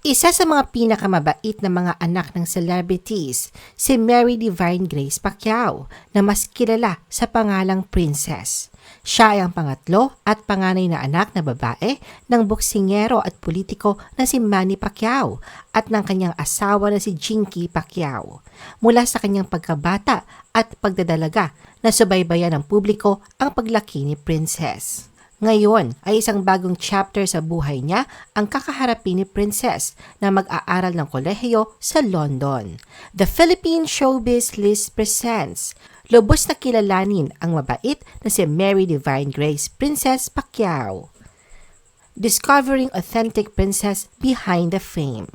Isa sa mga pinakamabait na mga anak ng celebrities, si Mary Divine Grace Pacquiao, na mas kilala sa pangalang Princess. Siya ay ang pangatlo at panganay na anak na babae ng boksingero at politiko na si Manny Pacquiao at ng kanyang asawa na si Jinky Pacquiao. Mula sa kanyang pagkabata at pagdadalaga, nasubaybayan ng publiko ang paglaki ni Princess. Ngayon ay isang bagong chapter sa buhay niya ang kakaharapin ni Princess na mag-aaral ng kolehiyo sa London. The Philippine Showbiz List presents Lubos na kilalanin ang mabait na si Mary Divine Grace Princess Pacquiao. Discovering Authentic Princess Behind the Fame.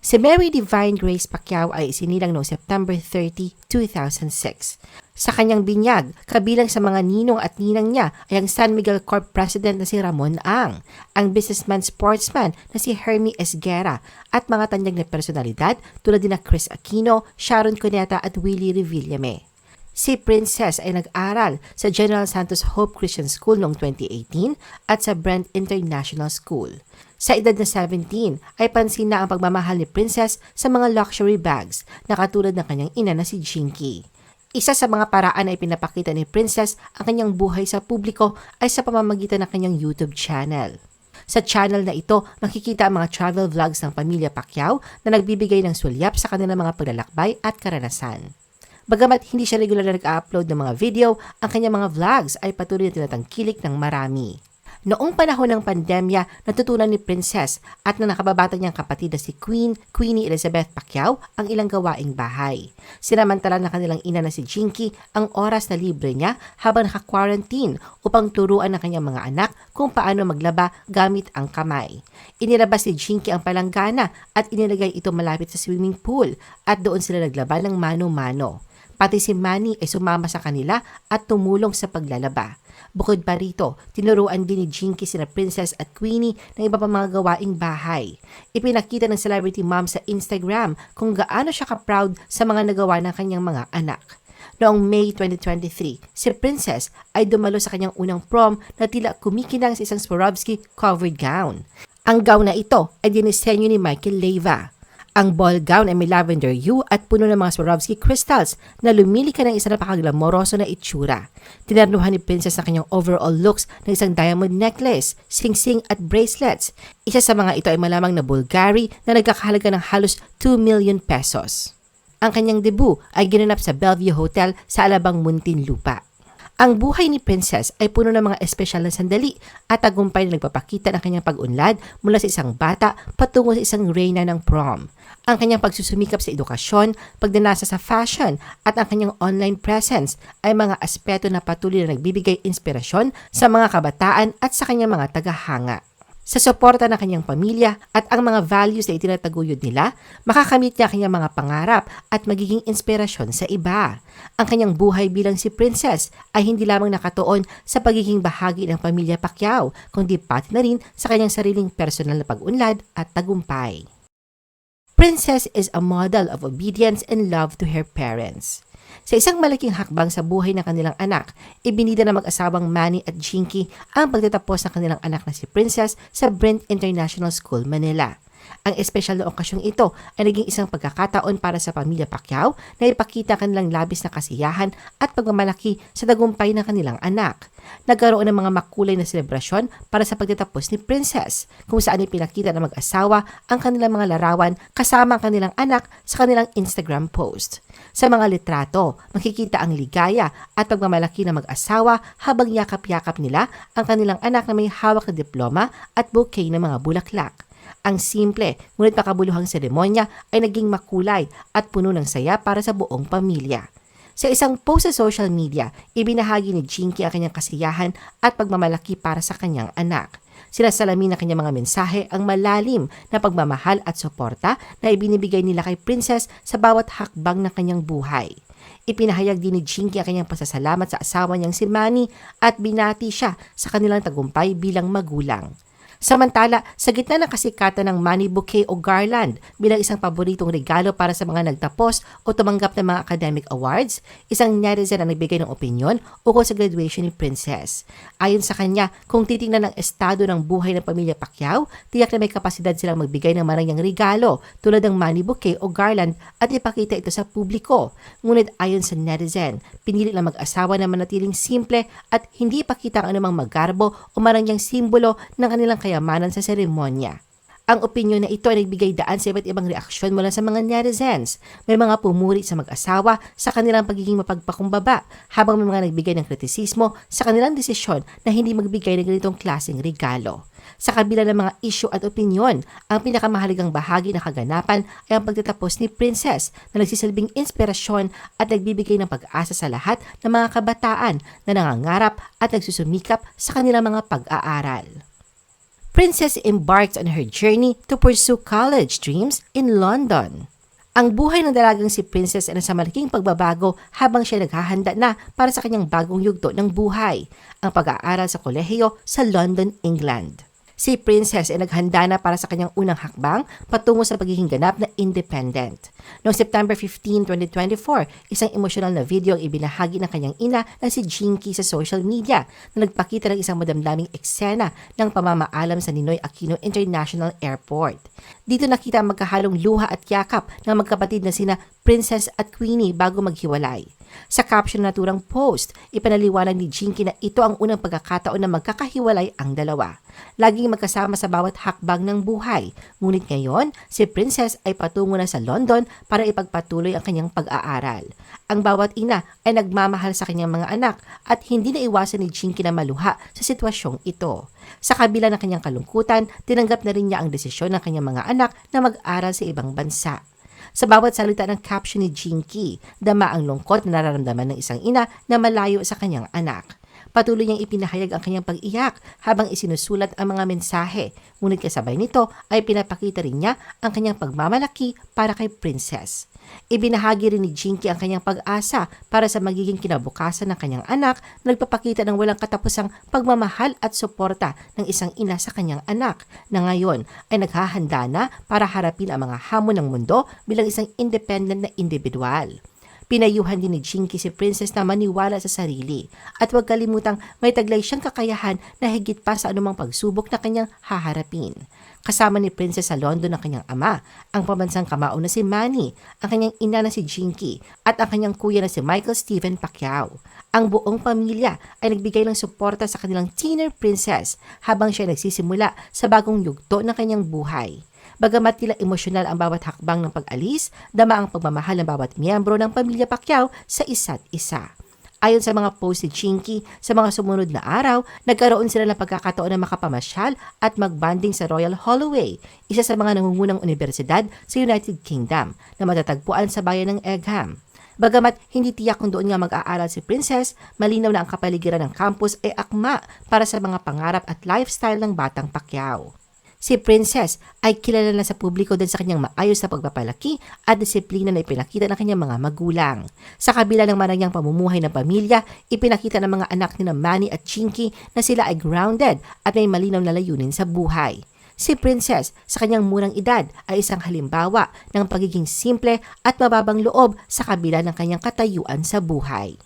Si Mary Divine Grace Pacquiao ay isinilang noong September 30, 2006. Sa kanyang binyag, kabilang sa mga ninong at ninang niya ay ang San Miguel Corp President na si Ramon Ang, ang businessman sportsman na si Hermie Esguera at mga tanyag na personalidad tulad din na Chris Aquino, Sharon Cuneta at Willie Revillame. Si Princess ay nag-aral sa General Santos Hope Christian School noong 2018 at sa Brent International School. Sa edad na 17 ay pansin na ang pagmamahal ni Princess sa mga luxury bags na katulad ng kanyang ina na si Jinky. Isa sa mga paraan ay pinapakita ni Princess ang kanyang buhay sa publiko ay sa pamamagitan ng kanyang YouTube channel. Sa channel na ito, makikita ang mga travel vlogs ng pamilya Pacquiao na nagbibigay ng sulyap sa kanilang mga paglalakbay at karanasan. Bagamat hindi siya regular na nag-upload ng mga video, ang kanyang mga vlogs ay patuloy na tinatangkilik ng marami. Noong panahon ng pandemya, natutunan ni Princess at na nakababata niyang kapatid na si Queen, Queenie Elizabeth Pacquiao, ang ilang gawaing bahay. Sinamantala na kanilang ina na si Jinky ang oras na libre niya habang naka-quarantine upang turuan ng kanyang mga anak kung paano maglaba gamit ang kamay. Inilabas ni Jinky ang palanggana at inilagay ito malapit sa swimming pool at doon sila naglaba ng mano-mano. Pati si Manny ay sumama sa kanila at tumulong sa paglalaba. Bukod pa rito, tinuruan din ni Jinky sina Princess at Queenie ng iba pang mga gawaing bahay. Ipinakita ng celebrity mom sa Instagram kung gaano siya ka-proud sa mga nagawa ng kanyang mga anak. Noong May 2023, si Princess ay dumalo sa kanyang unang prom na tila kumikinang sa isang Swarovski covered gown. Ang gown na ito ay dinisenyo ni Michael Leva. Ang ball gown ay may lavender hue at puno ng mga Swarovski crystals na lumili ka ng isang napakaglamoroso na itsura. Tinarnuhan ni Princess sa kanyang overall looks ng isang diamond necklace, sing-sing at bracelets. Isa sa mga ito ay malamang na Bulgari na nagkakahalaga ng halos 2 million pesos. Ang kanyang debut ay ginanap sa Bellevue Hotel sa Alabang Muntinlupa. Ang buhay ni Princess ay puno ng mga espesyal na sandali at tagumpay na nagpapakita ng kanyang pag-unlad mula sa isang bata patungo sa isang reyna ng prom. Ang kanyang pagsusumikap sa edukasyon, pagdanasa sa fashion at ang kanyang online presence ay mga aspeto na patuloy na nagbibigay inspirasyon sa mga kabataan at sa kanyang mga tagahanga sa suporta ng kanyang pamilya at ang mga values na itinataguyod nila, makakamit niya kanyang mga pangarap at magiging inspirasyon sa iba. Ang kanyang buhay bilang si Princess ay hindi lamang nakatuon sa pagiging bahagi ng pamilya Pacquiao, kundi pati na rin sa kanyang sariling personal na pag-unlad at tagumpay. Princess is a model of obedience and love to her parents. Sa isang malaking hakbang sa buhay ng kanilang anak, ibinida ng mag-asawang Manny at Jinky ang pagtatapos ng kanilang anak na si Princess sa Brent International School, Manila. Ang espesyal na okasyong ito ay naging isang pagkakataon para sa pamilya Pacquiao na ipakita kanilang labis na kasiyahan at pagmamalaki sa tagumpay ng kanilang anak. Nagkaroon ng mga makulay na selebrasyon para sa pagtatapos ni Princess, kung saan ipinakita ng mag-asawa ang kanilang mga larawan kasama ang kanilang anak sa kanilang Instagram post. Sa mga litrato, makikita ang ligaya at pagmamalaki ng mag-asawa habang yakap-yakap nila ang kanilang anak na may hawak na diploma at bouquet ng mga bulaklak. Ang simple, ngunit makabuluhang seremonya ay naging makulay at puno ng saya para sa buong pamilya. Sa isang post sa social media, ibinahagi ni Jinky ang kanyang kasiyahan at pagmamalaki para sa kanyang anak. Sinasalamin ng kanyang mga mensahe ang malalim na pagmamahal at suporta na ibinibigay nila kay Princess sa bawat hakbang ng kanyang buhay. Ipinahayag din ni Jinky ang kanyang pasasalamat sa asawa niyang si Manny at binati siya sa kanilang tagumpay bilang magulang. Samantala, sa gitna ng kasikatan ng money bouquet o garland bilang isang paboritong regalo para sa mga nagtapos o tumanggap ng mga academic awards, isang netizen ang nagbigay ng opinion ukol sa graduation ni Princess. Ayon sa kanya, kung titingnan ng estado ng buhay ng pamilya Pacquiao, tiyak na may kapasidad silang magbigay ng marangyang regalo tulad ng money bouquet o garland at ipakita ito sa publiko. Ngunit ayon sa netizen, pinili lang mag-asawa na manatiling simple at hindi ipakita ang anumang magarbo o marangyang simbolo ng kanilang kayamanan sa seremonya. Ang opinyon na ito ay nagbigay daan sa iba't ibang reaksyon mula sa mga netizens. May mga pumuri sa mag-asawa sa kanilang pagiging mapagpakumbaba, habang may mga nagbigay ng kritisismo sa kanilang desisyon na hindi magbigay ng ganitong klaseng regalo. Sa kabila ng mga isyu at opinyon, ang pinakamahalagang bahagi ng kaganapan ay ang pagtatapos ni Princess na nagsisilbing inspirasyon at nagbibigay ng pag-asa sa lahat ng mga kabataan na nangangarap at nagsusumikap sa kanilang mga pag-aaral. Princess embarked on her journey to pursue college dreams in London. Ang buhay ng dalagang si Princess ay nasa malaking pagbabago habang siya naghahanda na para sa kanyang bagong yugto ng buhay, ang pag-aaral sa kolehiyo sa London, England. Si Princess ay naghanda na para sa kanyang unang hakbang patungo sa pagiging ganap na independent. Noong September 15, 2024, isang emosyonal na video ang ibinahagi ng kanyang ina na si Jinky sa social media na nagpakita ng isang madamdaming eksena ng pamamaalam sa Ninoy Aquino International Airport. Dito nakita ang magkahalong luha at yakap ng magkapatid na sina Princess at Queenie bago maghiwalay. Sa caption na naturang post, ipanaliwanag ni Jinky na ito ang unang pagkakataon na magkakahiwalay ang dalawa. Laging magkasama sa bawat hakbang ng buhay. Ngunit ngayon, si Princess ay patungo na sa London para ipagpatuloy ang kanyang pag-aaral. Ang bawat ina ay nagmamahal sa kanyang mga anak at hindi na iwasan ni Jinky na maluha sa sitwasyong ito. Sa kabila ng kanyang kalungkutan, tinanggap na rin niya ang desisyon ng kanyang mga anak na mag-aral sa ibang bansa. Sa bawat salita ng caption ni Jinky, dama ang lungkot na nararamdaman ng isang ina na malayo sa kanyang anak. Patuloy niyang ipinahayag ang kanyang pag-iyak habang isinusulat ang mga mensahe. Ngunit kasabay nito ay pinapakita rin niya ang kanyang pagmamalaki para kay Princess. Ibinahagi rin ni Jinky ang kanyang pag-asa para sa magiging kinabukasan ng kanyang anak na nagpapakita ng walang katapusang pagmamahal at suporta ng isang ina sa kanyang anak na ngayon ay naghahanda na para harapin ang mga hamon ng mundo bilang isang independent na individual. Pinayuhan din ni Jinky si Princess na maniwala sa sarili at huwag kalimutang may taglay siyang kakayahan na higit pa sa anumang pagsubok na kanyang haharapin. Kasama ni Princess sa London ang kanyang ama, ang pambansang kamao na si Manny, ang kanyang ina na si Jinky, at ang kanyang kuya na si Michael Stephen Pacquiao. Ang buong pamilya ay nagbigay ng suporta sa kanilang teener princess habang siya nagsisimula sa bagong yugto ng kanyang buhay. Bagamat tila emosyonal ang bawat hakbang ng pag-alis, dama ang pagmamahal ng bawat miyembro ng pamilya Pacquiao sa isa't isa. Ayon sa mga post ni Chinky, sa mga sumunod na araw, nagkaroon sila ng pagkakataon na makapamasyal at magbanding sa Royal Holloway, isa sa mga nangungunang universidad sa United Kingdom na matatagpuan sa bayan ng Egham. Bagamat hindi tiyak kung doon nga mag-aaral si Princess, malinaw na ang kapaligiran ng campus ay akma para sa mga pangarap at lifestyle ng batang Pacquiao. Si Princess ay kilala na sa publiko din sa kanyang maayos na pagpapalaki at disiplina na ipinakita ng kanyang mga magulang. Sa kabila ng marangyang pamumuhay ng pamilya, ipinakita ng mga anak ni Manny at Chinky na sila ay grounded at may malinaw na layunin sa buhay. Si Princess sa kanyang murang edad ay isang halimbawa ng pagiging simple at mababang loob sa kabila ng kanyang katayuan sa buhay.